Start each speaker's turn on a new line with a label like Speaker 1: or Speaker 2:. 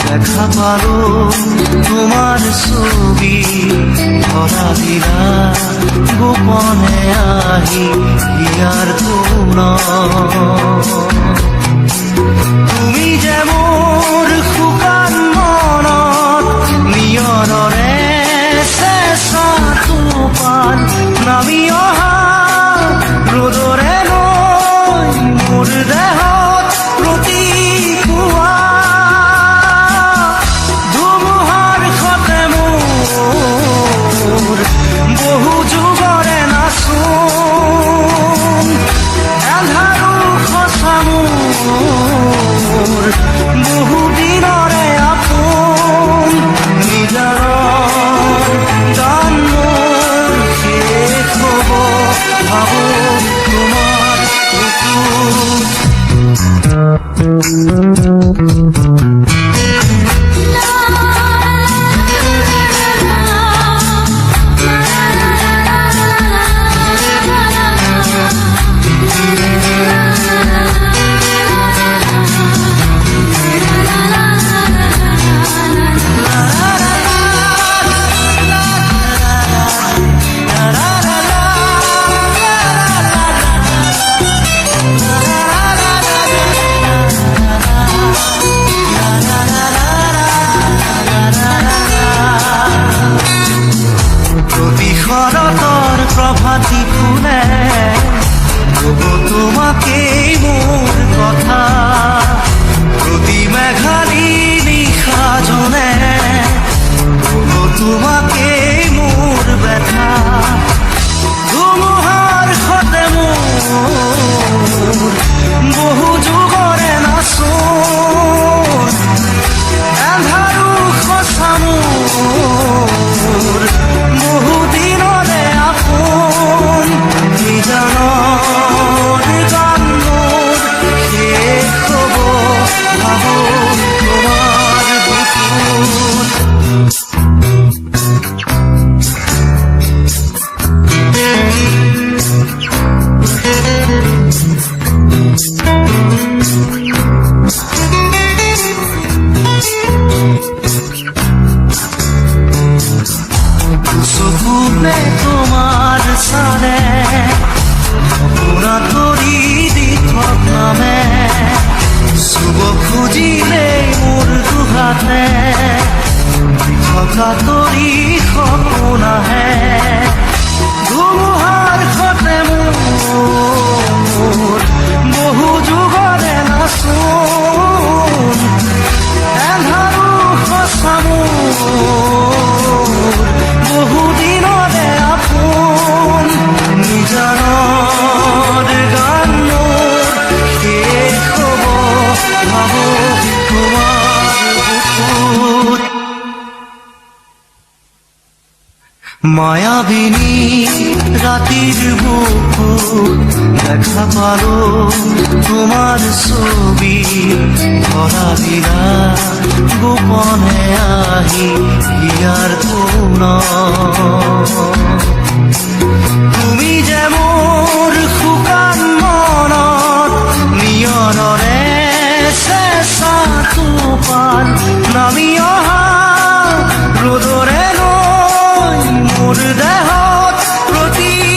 Speaker 1: দেখা পারো তোমার ছবি ধরা দিলা গোপনে আহি ইয়ার কোন তোমাকেই মোর ব্যথা। ধুমুহার সতে মোৰ পুৰা তৰি দি নামে চুব খুজিলে মোৰ দুহাতে থকা সপোন আহে ধুমুহাৰ সতে মোৰ মায়াবিনী রাতির বুক দেখা পালো তোমার ছবি। ধরা দিলা গোপনে আহি ইয়ার কোন তুমি যে মোর শুকান মনত নিয়নৰে চেঁচা তোমাৰ নামি অহা ৰ'দৰে মোৰ দেহত প্ৰতি